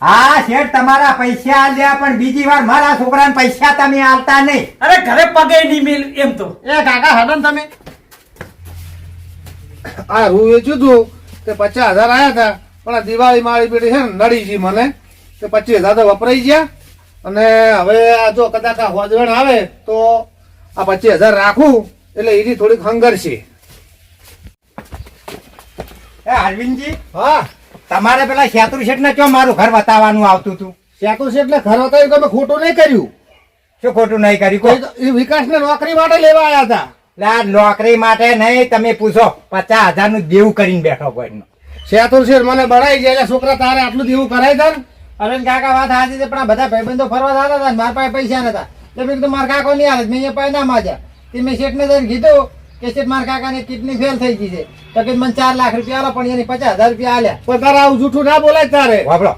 હા શેઠ તમારા પૈસા આલ્યા પણ બીજી વાર મારા છોકરાને પૈસા તમે આલતા નહીં. અરે ઘરે પગે નહીં મેલ એમ તો. એ કાકા હડો તમે. આ રૂ વેચ્યું હતું તે પચાસ હજાર આવ્યા હતા પણ આ દિવાળી માળી પેટી છે ને નડી છે મને. તે પચીસ હજાર તો વપરાઈ ગયા. અને હવે આ જો કદાચ આ હોજવણ આવે તો આ પચીસ હજાર રાખું એટલે એની થોડીક હંગર છે. એ અરવિંદજી? હા. તમારે પેલા શેત્રુ શેઠ ને ચો મારું ઘર બતાવવાનું આવતું હતું? શેકુ શેઠ ને ઘર બતાવ્યું તમે ખોટું નહીં કર્યું? શું ખોટું નહીં કર્યું? કહો? વિકાસ ને નોકરી માટે લેવા આવ્યા હતા. આ નોકરી માટે નહીં તમે પૂછો. પચાસ હજારનું દેવું કરીને બેઠો કોઈનું શેતુર શેઠ મને બળાઈ ગયા એટલે છોકરા તારે આટલું દેવું કરાય તાર? અરે કાકા વાત સાચી છે પણ બધા ભાઈબંધો ફરવા જતા હતા મારા પાસે પૈસા નતા. એટલે મેં કીધું મારા કાકો નહીં હાલે મેં અહીંયા પાસે ના માજ્યા તે મેં શેઠને જઈને કીધું કે માર મારા કાકાની કિડની ફેલ થઈ ગઈ છે. તો કે મને ચાર લાખ રૂપિયા આલો પણ એની પચાસ હજાર રૂપિયા આલ્યા. પણ તારે આવું જૂઠું ના બોલાય તારે? વાપરો.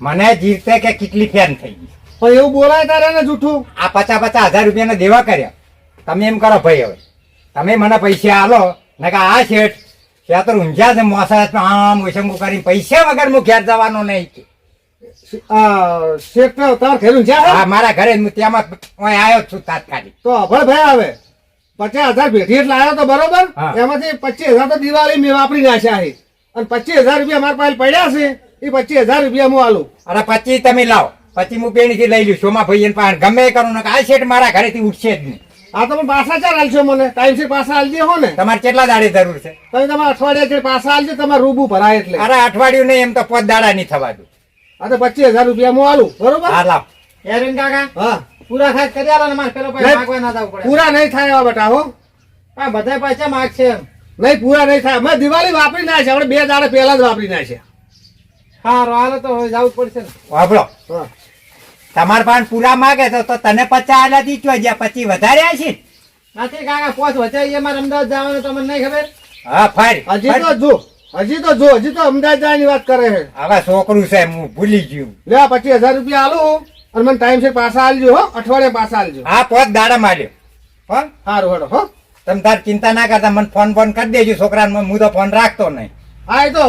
મને જીતે કે કેટલી ફેન થઈ ગઈ. પણ એવું બોલાય તારે ને જૂઠું? આ પચાસ પચાસ હજાર રૂપિયાના દેવા કર્યા. તમે એમ કરો ભાઈ હવે. તમે મને પૈસા આલો. ને કે આ શેઠ શેતર ઊંઝા છે મોસાળામાં આમ ઓછંગું કરીને પૈસા વગર હું ઘેર જવાનો નહીં કે. શેઠ તાર ખેલું છે? મારા ઘરે હું ત્યાંમાં આવ્યો છું તાત્કાલિક. તો અભળ ભાઈ આવે? પચાસ હજાર ભેટી એટલે આવ્યો તો બરોબર? એમાંથી પચીસ હજાર તો દિવાળી મેં વાપરી નાખ્યા છે. અને પચીસ હજાર રૂપિયા મારા પાસે પડ્યા છે એ પચીસ હજાર રૂપિયા હું આલું. અરે પચીસ તમે લાવો. પછી હું પેણીથી લઈ લઉં સોમા ભાઈ પાસે ગમે કરું ને આ શેઠ મારા ઘરેથી ઉઠશે જ નહીં. આ તમે પાછા ચાર આલશો મને? ટાઈમસર પાછા આલજે હો ને. તમારે કેટલા દાડે જરૂર છે? તમે તમારે અઠવાડિયા છે પાછા આલજો તમારે રૂબુ ભરાય એટલે. અરે અઠવાડિયું નહીં એમ તો પોત દાડા નહીં થવા દઉં. આ તો પચીસ હજાર રૂપિયા હું આલું બરોબર? હા લાવ. એરિન કાકા હા. પૂરા થાય કરી આલો ને મારે પેલો પૈસા માંગવા ના જવું પડે. પૂરા નહીં થાય એવા બેટા હો. પણ બધા પૈસા માગશે એમ. નહીં પૂરા નહીં થાય. મેં દિવાળી વાપરી નાખ્યા આપણે બે દાડા પહેલા જ વાપરી નાખ્યા હારો હાલો તો હવે જવું પડશે ને. વાપરો. હા. તમારા પૂરા માગે તો તો તને પચાસ આલા દીચવા ગયા પછી વધાર્યા છે? નથી કાકા પોચ વચાઈ મારે અમદાવાદ જવાનું તમને નહીં ખબર. હા ફાર હજી તો જો હજી તો જો હજી તો અમદાવાદ જવાની વાત કરે છે. હવે છોકરું છે હું ભૂલી ગયું. લે પચીસ હજાર રૂપિયા આલું. અને મને ટાઈમ છે પાછા આલજો હો. અઠવાડિયા પાછા આલજો. હા પોત દાડા માર્યો. હો? સારું હેડો હો. તમે તાર ચિંતા ના કરતા મને ફોન ફોન કરી દેજો છોકરાને હું તો ફોન રાખતો નહીં. હા એ તો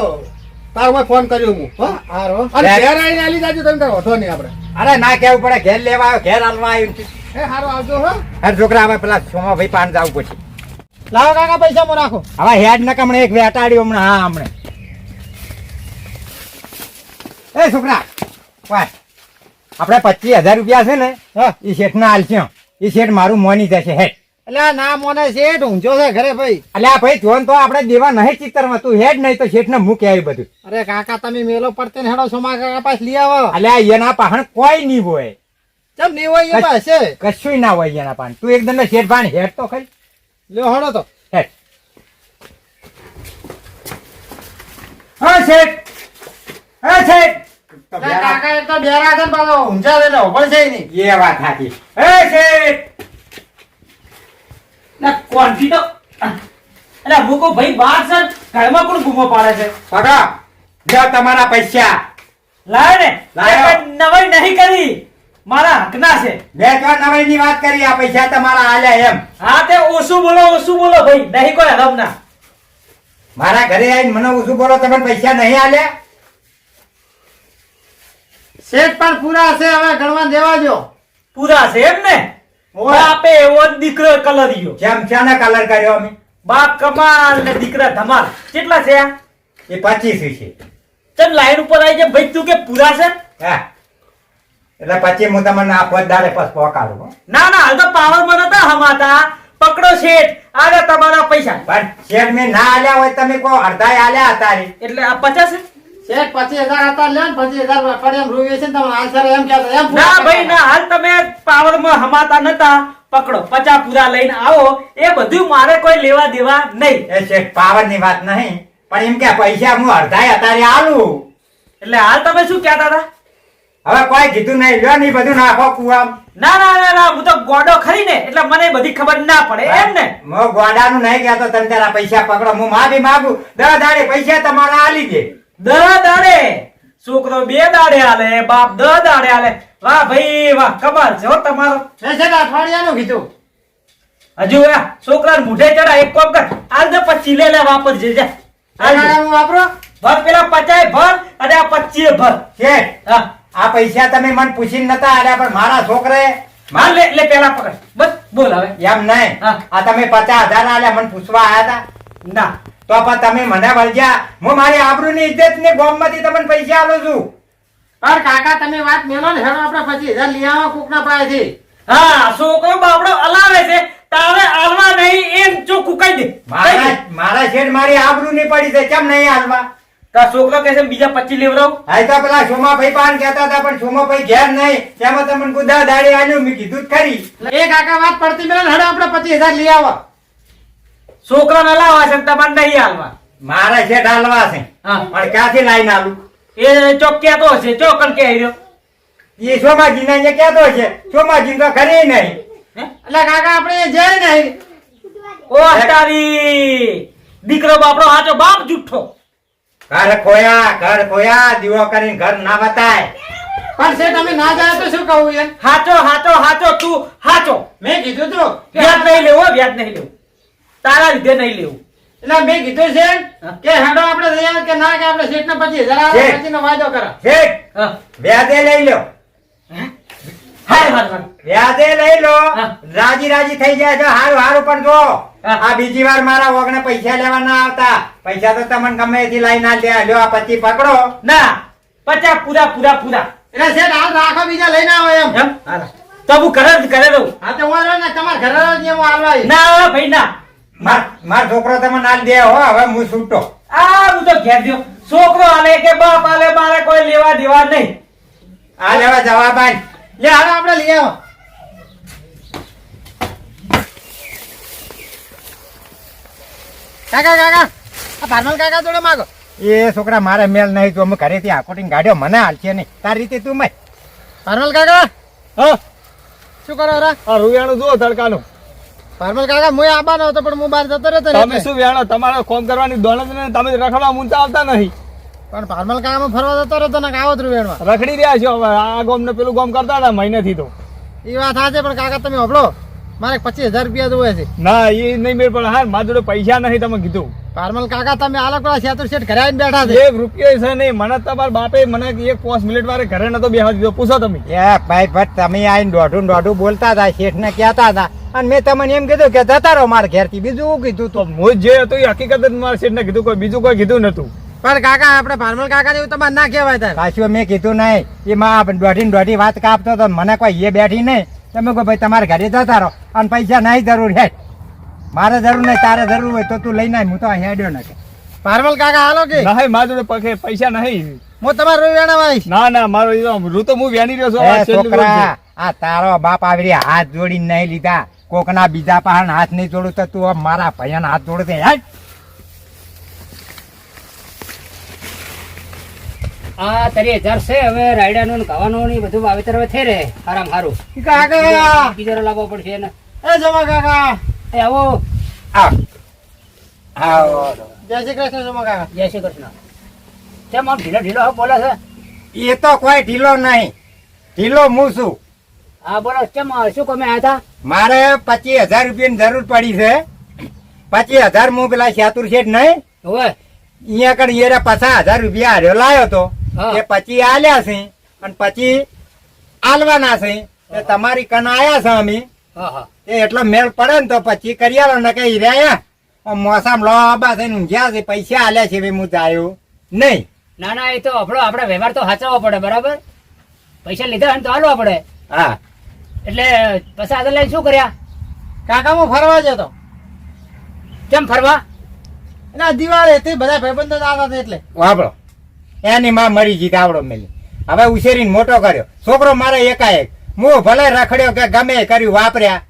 તારો મેં ફોન કર્યો હું હો. હારો. અને ઘેર આવીને આલી જાજો તમે તાર વધો નહીં આપણે. અરે ના કેવું પડે ઘેર લેવા આવ્યો ઘેર હાલવા આવ્યું. હે એ સારું આવજો હો. અરે છોકરા આવે પેલા સોમા ભાઈ પાન જાવ પછી. લાવો કાકા પૈસા મો રાખો. હવે હેડ ના કમણે એક વેટાડ્યો હમણાં હા હમણાં. એ છોકરા વાય. આપણે પચીસ હજાર રૂપિયા છે ને એ શેઠ ના હાલશે એ શેઠ મારું મોની જશે હેઠ. એટલે ના મોને શેઠ ઊંચો છે ઘરે ભાઈ. આ ભાઈ જોન તો આપણે દેવા નહીં ચિત્તરમાં તું હેડ નહીં તો શેઠ ને મૂકે આવી બધું. અરે કાકા તમે મેલો પડતે ને હેડો સોમા કાકા પાસે લઈ આવો. એટલે એના પાહણ કોઈ નહીં હોય. ચમ નહીં હોય એમાં હશે? કશું ના હોય એના પાહણ. તું એકદમ શેઠ પાણ હેડ તો ખાઈ લ્યો હડો તો. હેડ. હા શેઠ. હા શેઠ. તો બેરા પાછો ઊંઝા દે હોભળ છે નહીં. એ વાત સાચી. એ શેઠ! ના કોણથી તો? અરે મૂકો ભાઈ બાર સર ઘરમાં કોણ ગુમો પાડે છે? પકડો લ્યો તમારા પૈસા. લાય ને. લાયો. નવાઈ નહીં કરી. મારા હકના છે. મેં તો નવાઈ ની વાત કરી આ પૈસા તમારા આલ્યા એમ. હા તે ઓછું બોલો ઓછું બોલો ભાઈ નહીં કોઈ હરમ ના. મારા ઘરે આવીને મને ઓછું બોલો તમે પૈસા નહીં આલ્યા શેઠ પણ પૂરા છે હવે ગણવા દેવા જો પૂરા છે એમ ને. બાપે એવો દીકરો દીકરો કલરિયો. જેમ ક્યાંના કલર કર્યો અમે. બાપ કમાલ ને દીકરા ધમાલ. કેટલા છે આ એ પચીસ છે. ચલ લાઈન ઉપર આવી જાય ભાઈ તું કે પૂરા છે? હા. એટલે પછી હું તમને આ પદારે પછી પોકાડું ના ના હાલ તો પાવરમાં નતા હમાતા. પકડો શેઠ. આલે તમારા પૈસા. પણ શેઠ મેં ના આલ્યા હોય તમે કહો અડધા આલ્યા હતા એટલે આ પચાસ છે? શેઠ પચીસ હજાર હતા લે પચીસ હજાર એમ રૂવે છે તમે આન્સર એમ કહેતો એમ ના ભાઈ ના હાલ તમે પાવરમાં હમાતા નતા. પકડો પચા પૂરા લઈને આવો. એ બધું મારે કોઈ લેવા દેવા નહીં. એ શેઠ પાવરની વાત નહીં. પણ એમ કે પૈસા હું અડધા અત્યારે આલું. એટલે હાલ તમે શું કહેતા હતા? હવે કોઈ કીધું નહીં. લ્યો નહીં બધું નાખો કુવામ. ના ના ના ના હું તો ગોડો ખરી ને એટલે મને બધી ખબર ના પડે એમ ને? હું. ગોડાનું નહીં કહેતો તમે તારા પૈસા પકડો. હું માફી માંગુ. દર દાડે પૈસા તમારા આલી દે. દહ દાડે. છોકરો બે દાડે હાલે બાપ દહ દાડે હાલે. વાહ ભાઈ વાહ કમાલ છે હો તમારો. અઠવાડિયાનું કીધું. હજુ છોકરા મૂઢે ચડા એક કોમ કર. આજ ને પછી લે લે વાપર જે. વાપરો? ભર પેલા પચાય ભર અને આ પચીએ ભર. શેઠ આ પૈસા તમે મને પૂછીને નતા આલ્યા પણ મારા છોકરાએ માલ લે લે પેલા પકડ. બસ બોલ હવે. એમ નહીં. હા. આ તમે પચાસ હજાર આલ્યા મને પૂછવા આયા હતા ના. તો પણ તમે મને વળગ્યા. હું મારી આબરૂની ઇજ્જત ને ગોમમાંથી તમને પૈસા આલું છું. અરે કાકા તમે વાત મેલો ને હેડો આપણે પચીસ હજાર લઈ આવો કોકના પાસેથી. હા છોકરો બાપડો અલાવે છે. તારે આલવા નહીં એમ જો કુકાઈ દે. મારા મારા શેઠ મારી આબરૂની પડી છે. કેમ નહીં આલવા તાર છોકરો કહે છે બીજા પચી લેવરાવ હાય તો પેલા સોમાભાઈ પાન કહેતા હતા પણ સોમાભાઈ ઘેર નહીં. તેમાં તમને ગુદા દાડી આલ્યો મેં કીધું જ ખરી. એ કાકા વાત પડતી મેલો ને હેડો આપણે પચીસ હજાર લઈ આવો. છોકરાને લાવવા છે ને તમારે નહીં હાલવા. મારા શેઠ હાલવા છે. હા. પણ ક્યાંથી લાઈન આલું એ ચોક કહેતો હશે? ચોકન કે રહ્યો? એ સોમાજી ને કહેતો છે સોમાજી તો ખરી નહીં. એટલે કાકા આપણે જઈ નહીં. ઓ તારી દીકરો બાપડો હાચો બાપ જુઠ્ઠો. ઘર ખોયા ઘર ખોયા દીવો કરીને ઘર ના બતાય. પણ છે તમે ના જાય તો શું કહું એમ? હાચો હાચો હાચો તું હાચો. મેં કીધું તું વ્યાજ નહીં લેવો વ્યાજ નહીં લેવું. તારા લીધે નહીં લેવું. એટલે મેં કીધું છે કે હેડો આપણે આવો કે ના કે આપણે શેઠ ને પછી જરા પછી નો વાયદો કરો. શેઠ વ્યાજે લઈ લો વ્યાજે લઈ લો. રાજી રાજી થઈ જાય છે. હારું હારું પણ જો આ બીજી વાર મારા ઓગણે પૈસા લેવા ના આવતા. પૈસા તો તમને ગમે એથી લઈ ના લે. લ્યો આ પછી પકડો. ના. પચાસ પૂરા પૂરા પૂરા. એટલે શેઠ હાલ રાખો બીજા લઈને આવો એમ. એમ? તો હું ઘરે જ ઘરે રહું. હા તો હું ને તમારા ઘરે જ હું હાલવા ના ભાઈ ના. માર માર છોકરો તમે ના દે હો હવે હું છૂટો. આ હું તો ઘેર દ્યો છોકરો આલે કે બાપ આલે મારે કોઈ લેવા દેવા નહીં. આ લેવા જવાબ આલ લે હવે આપણે લઈ આવો. કાકા કાકા આ ભારમલ કાકા જોડે માગો. એ છોકરા મારે મેલ નહીં તો. અમે ઘરેથી આકોટીને ગાડ્યો મને હાલશે નહીં. તારી રીતે તું મેં ભારમલ કાકા હા? શું કરો રા? આ રૂયાણું જુઓ તડકાનું. ભારમલ કાકા હું આબાનો હતો પણ હું બહાર જતો રહેતો તમે શું વેણો તમારે કોમ કરવાની દોલત ને તમે રખડવા મૂંતા આવતા નહીં. પણ ભારમલ કાકામાં ફરવા જતો રહેતો ને આવો ધ્રુવેણમાં રખડી રહ્યા છો હવે આ ગોમ ને પેલું ગોમ કરતા હતા મહિનેથી તો. એ વાત સાચી પણ કાકા તમે હબળો મારે પચીસ હજાર રૂપિયા જોવે છે. ના એ નહીં મેળ પણ હાર મારા જોડે પૈસા નહીં તમે કીધું. પારમલ કાકા તમે આલો પેલા શેતુર શેઠ ઘરે આવીને બેઠા છે. એક રૂપિયો છે નહીં. મને તમારા બાપે મને એક પાંચ મિનિટ વારે ઘરે નતો બેહવા દીધો. પૂછો તમે. એ ભાઈ ભટ્ટ તમે આવીને દોઢું દોઢું બોલતા હતા શેઠ ને કહેતા હતા. અને મેં તમને એમ કીધું કે જતા રહો મારા ઘેરથી. બીજું કીધું તો? હું જે હતું એ હકીકત જ મારા શેઠને કીધું કોઈ બીજું કોઈ કીધું નતું. પણ કાકા આપણે ફાર્મલ કાકા એવું તમારે ના કહેવાય થાય પાછું મેં કીધું નહીં એ માં દોઢી દોઢી વાત કાપતો તો મને કોઈ એ બેઠી નહીં. તમે કહો ભાઈ તમારે ઘરે જતા રહો અને પૈસા નહીં જરૂર હે. મારે જરૂર નહીં તારે જરૂર હોય તો તું લઈને આય હું તો હેડ્યો નથી ભારમલ કાકા હાલો કે. નહીં મારા જોડે પગે પૈસા નહીં. હું તમારો વેણા આવીશ ના ના મારો રૂ તો હું વેણી રહ્યો છું આ છોકરા આ તારો બાપ આવી રહ્યા હાથ જોડીને નહીં લીધા. કોકના બીજા પાસે હાથ નહીં જોડું તો તું મારા ભૈયાના હાથ જોડે છે હેડ આ તારી હજાર છે હવે રાયડાનું ને ખાવાનું ને બધું વાવેતર હવે થઈ રહે આરામ સારું કાકા બીજો લાવવો પડશે એને. એ જમા કાકા. એ આવો. આવ. આવો. જય શ્રી કૃષ્ણ જમા કાકા. જય શ્રી કૃષ્ણ. કેમ આમ ઢીલો ઢીલો બોલે છે? એ તો કોઈ ઢીલો નહીં. ઢીલો હું છું. હા બોલો કેમ શું કમે હતા? મારે પચીસ હજાર રૂપિયાની જરૂર પડી છે. પચીસ હજાર હું પેલા ચાતુર શેઠ નહીં. હવે? અહીંયા કણ ઈયરે પચાસ હજાર રૂપિયા હાર્યો લાયો તો. એ પછી આલ્યા છે અને પછી આલવાના છે. એ તમારી કન આયા છે અમે. હા હા. એ એટલો મેળ પડે ને તો પછી કરી આલો ને કઈ રહ્યા. મોસામ લોબા થઈને ઊંઘ્યા છે. પૈસા આલ્યા છે હું જાયો નહીં. ના ના એ તો આપણો આપણે વ્યવહાર તો સાચવવો પડે બરાબર? પૈસા લીધા હોય ને તો હાલવા પડે. હા. એટલે પછી આગળ લઈને શું કર્યા? કાકા હું ફરવા જતો. કેમ ફરવા? ના દિવાળે હતી બધા ભાઈબંધો આવતા હતા એટલે. વાપરો. એની માં મરી ગઈ તાવડો મેલી. હવે ઉછેરીને મોટો કર્યો. છોકરો મારે એકાએક. હું ભલે રખડ્યો કે ગમે કર્યું વાપર્યા.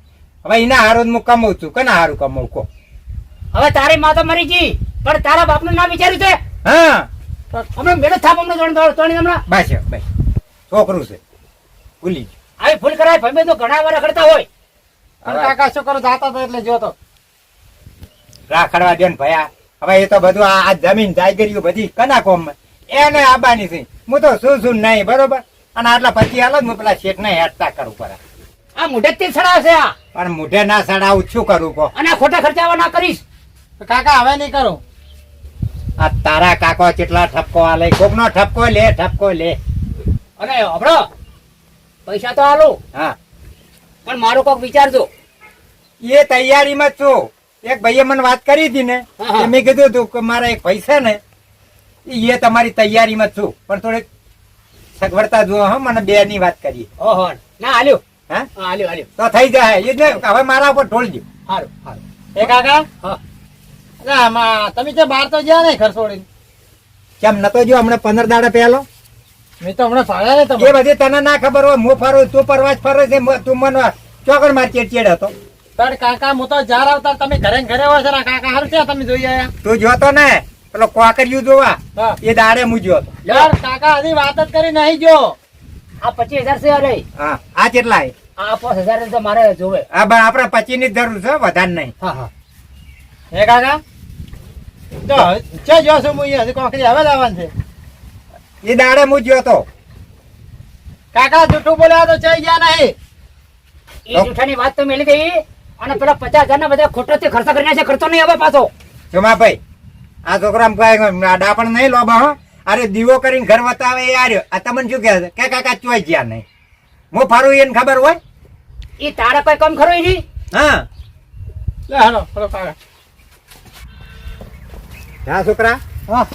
હવે એના હારું જ હું કમાઉં છું. કના હારું કમાઉં કો હવે તારી માં તો મરી ગઈ પણ તારા બાપનું નામ વિચાર્યું છે? હા. હમણાં મેળો થાપ હમણાં ત્રણ ત્રણ હમણાં? બસ બસ. છોકરું છે. ભૂલી ગયું. આવી ભૂલ કરાય ભાઈ તો ઘણા વાર કરતા હોય. પણ કાકા શું કરો જાતા તો એટલે જોતો રાખડવા દે ને ભયા. હવે એ તો બધું આ આ જમીન જાયગરીઓ બધી કના કોમ એને આબાની છે. હું તો શું શું નહીં બરોબર? અને આટલા પછી હાલો ને હું પેલા શેઠ ને હેડતા કરું પડે આ મોઢે તે સડાવશે આ. પણ મોઢે ના સડાવું શું કરું કો અને ખોટા ખર્ચાવા ના કરીશ. કાકા હવે નહીં કરું. આ તારા કાકો કેટલા ઠપકો આલે? કોકનો ઠપકો લે ઠપકો લે. અને હબળો પૈસા તો આલો. હા. પણ મારો કોક વિચારજો. એ તૈયારીમાં જ છું. એક ભાઈએ મને વાત કરી હતી ને મેં કીધું હતું કે મારા એક પૈસા ને એ તમારી તૈયારીમાં છું. પણ થોડીક સગવડતા જુઓ હા મને બે ની વાત કરીએ. ઓહો. ના હાલ્યો. હા? હા હાલ્યો હાલ્યો. તો થઈ જાય. એ જ હવે મારા ઉપર ઢોળજો હારું સારું એ કાકા? હા. તમે તો બાર તો ગયા નહીં ખરસોડી કેમ નતો જો હમણાં પંદર દાડા પહેલો? મેં તો હમણાં ફાળ્યા ને એ બધી તને ના ખબર હોય હું ફરું તું પરવાજ ફરે છે મ- તું મને ચોકડ માર ચેડચેડ હતો. પણ કાકા હું તો જાર આવતા તમે ઘરે ને ઘરે હોય છે ને આ કાકા હાલ છે તમે જોઈ આયા. તું જોતો ને પેલો કોકરિયું જોવા એ દાડે હું જોતો યાર કાકા હજી વાત જ કરી નહીં જો આ પચીસ હજાર છે અરે. હા આ કેટલા આ પાંચ હજાર તો મારે જોવે. હા બા આપણે પચી ની જ જરૂર છે વધારે નહીં. હા હા. એ કાકા? જો જો છું હું હજી કોકરી હવે જ આવવાનું છે. એ દાડે હું જોતો કાકા જૂઠું બોલ્યા તો ચઈ ગયા નહીં. એ જૂઠાની વાત તો મેલી ગઈ અને પેલા પચાસ હજાર ના બધા ખોટો થી ખર્ચા કરીને ખર્ચો નહીં આવે પાછો. જોમા ભાઈ આ છોકરા ડાપણ નહીં લોબા હો. અરે દીવો કરીને ઘર બતાવે એ આર્યો. આ તમને શું કહે છે? કે કાકા ચોઈ ગયા નહીં. હું ફારું એને ખબર હોય? એ તારા કોઈ કમ ખરો નહીં હા. લે હાલો હાલો કાકા. હા છોકરા. હા.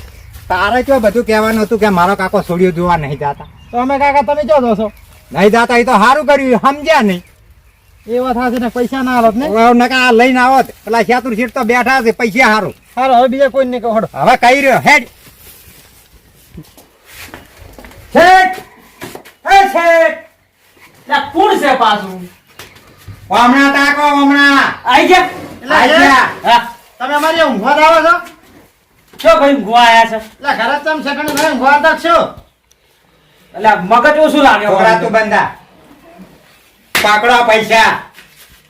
તારે જો બધું કહેવાનું હતું કે મારો કાકો સોડિયો જોવા નહીં જાતા. તો અમે કાકા તમે જો દોસો નહીં જાતા એ તો સારું કર્યું સમજ્યા નહીં. એ વાત થશે ને પૈસા ના આવત ને? હવે નકા આ લઈને આવત પેલા શેતુર સીટ તો બેઠા છે પૈસા સારું સારું હવે બીજા કોઈ નહીં કહો હવે કહી રહ્યો હેડ. શેઠ! હે શેઠ! લા, કોણ છે પાછું? હમણાં તાકો હમણાં. આઈ ગયા. આઈ ગયા. તમે અમારી ઊંઘવા આવો છો? શું ભાઈ ઊંઘવા આયા છે? એટલે ઘરે તમ સેકન્ડ ઘરે ઊંઘવા તક છો. એટલે મગજ ઓછું લાગે ઓરા તું બંદા પકડો પૈસા.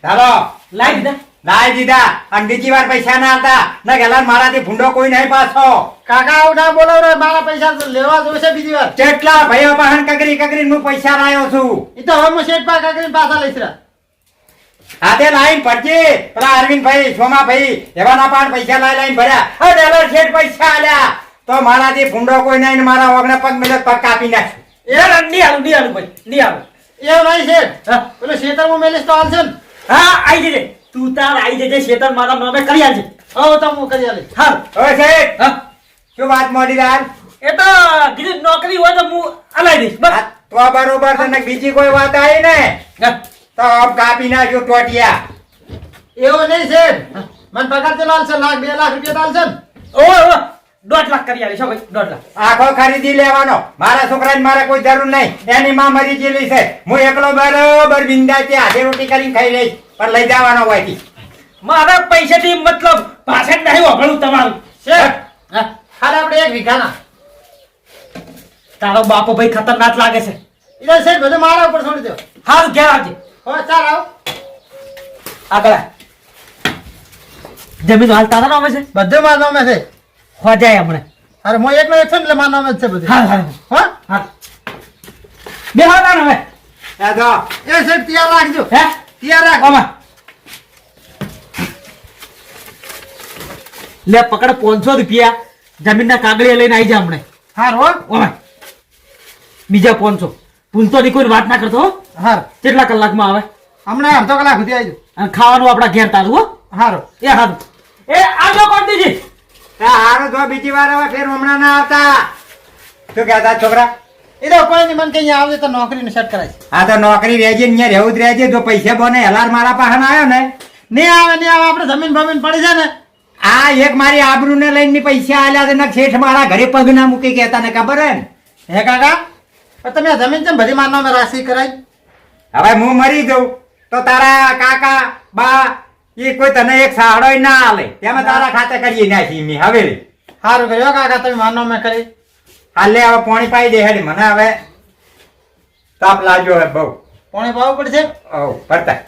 ચાલો લાઈ દીધા? લાઈ દીધા. અને બીજી વાર પૈસા ના હતા ના ગેલા મારાથી ભૂંડો કોઈ નહીં પાછો. કાકા આવું ના બોલાવ રે મારા પૈસા લેવા જોઈશે બીજી વાર. કેટલા ભાઈઓ બહેન કગરી કગરી હું પૈસા લાયો છું. એ તો હવે હું શેઠ પા કાકા પાછા લઈશ રા. હાથે લાઈન પડજે. પેલા અરવિંદભાઈ સોમાભાઈ એવાના પણ પૈસા લાઈ લાઈન ભર્યા. હવે ડેલર શેઠ પૈસા આલ્યા. તો મારાથી ફૂંડો કોઈ નહીં મારા વગણે પગ મેલે પગ કાપી નાખ એ નહીં આવું નહીં આવું ભાઈ નહીં આવું એ નહીં શેઠ. હા. શેતર હું મેલીશ તો હાલશે હા આઈ જજે. તું તાર આવી જજે શેતર મારા નામે કરી આલજે. હા તો હું કરી આલીશ. હા હવે શેઠ શું વાત મોડી દાર એ તો કીધું નોકરી હોય તો હું અલાઈ દઈશ. બસ. તો બરોબર તને બીજી કોઈ વાત આવી ને. તો આમ કાપી નાખ્યો ટોટિયા. એવું નહીં છે મને પગાર તો લાલશે લાખ બે લાખ રૂપિયા ઓય ઓય દોઢ લાખ કરી આવીશ ભાઈ દોઢ લાખ. આખો ખરીદી લેવાનો. મારા છોકરાને મારે કોઈ જરૂર નહીં. એની માં મરી ગયેલી છે. હું એકલો બરોબર બિંદા છે હાથે રોટી કરીને ખાઈ લઈશ. પણ લઈ જવાનો હોયથી મારા પૈસાથી મતલબ ભાષણ નહીં વાપરવું તમારું. શેઠ હા ખાલી આપણે એક વીઘાના. તારો બાપો ભાઈ ખતરનાક લાગે છે. એટલે શેઠ બધું મારા ઉપર છોડી દો. હાલ ઘેર આવજે. હવે ચાલ આવ. આગળ જમીન હાલ તારા નામે છે? બધે મારા નામે છે. ખોજાય હમણે. અરે હું એકનો એક છે એટલે મારા નામે જ છે બધું. હા હા? બે હા તારા હવે. એ સાહેબ તૈયાર રાખજો. હે? તૈયાર રાખ આમાં. લે પકડ પાંચસો રૂપિયા. જમીનના કાગળિયા લઈને આવી જા હમણે. હા. રો બીજા પાંચસો. ભૂલતો ની કોઈ વાત ના કરતો હો. હાર. કેટલા કલાકમાં આવે? હમણાં અડધો કલાક સુધી આવી અને ખાવાનું આપણા ઘેર તારું હો? હારો. એ હારું. એ આવજો કોંતીજી હારું જો બીજી વાર હવે ફેર હમણાં ના આવતા. શું કહેતા છોકરા? એ તો પણ મન કઈ આવજે તો નોકરીને સેટ કરાય. આ તો નોકરી રહેજે ને અહીંયા રહેવું જ રહેજે. જો પૈસા બોને હલાર મારા પાસે આવ્યો ને. નહીં આવે નહીં આવે આપણે જમીન બમીન પડી છે ને. આ એક મારી આબરૂ ને લઈને ની પૈસા આલ્યા છે ને શેઠ મારા ઘરે પગ ના મૂકી કહેતા ને ખબર હે ને? હે કાકા? તમે જમીન છે ને બધી મારા નામે રાશિ કરાય હવે હું મરી જઉં. તો તારા કાકા બા એ કોઈ તને એક સાહડો ના આલે તેમાં તારા ખાતે કરીએ નાખી મી હવે સારું કર્યો કાકા તમે માનો મેં કરી. હાલે હવે પાણી પાઈ દે હેડી. મને હવે તાપ લાગ્યો હવે બહુ. પાણી પાવું પડશે? ઓ ભરતા.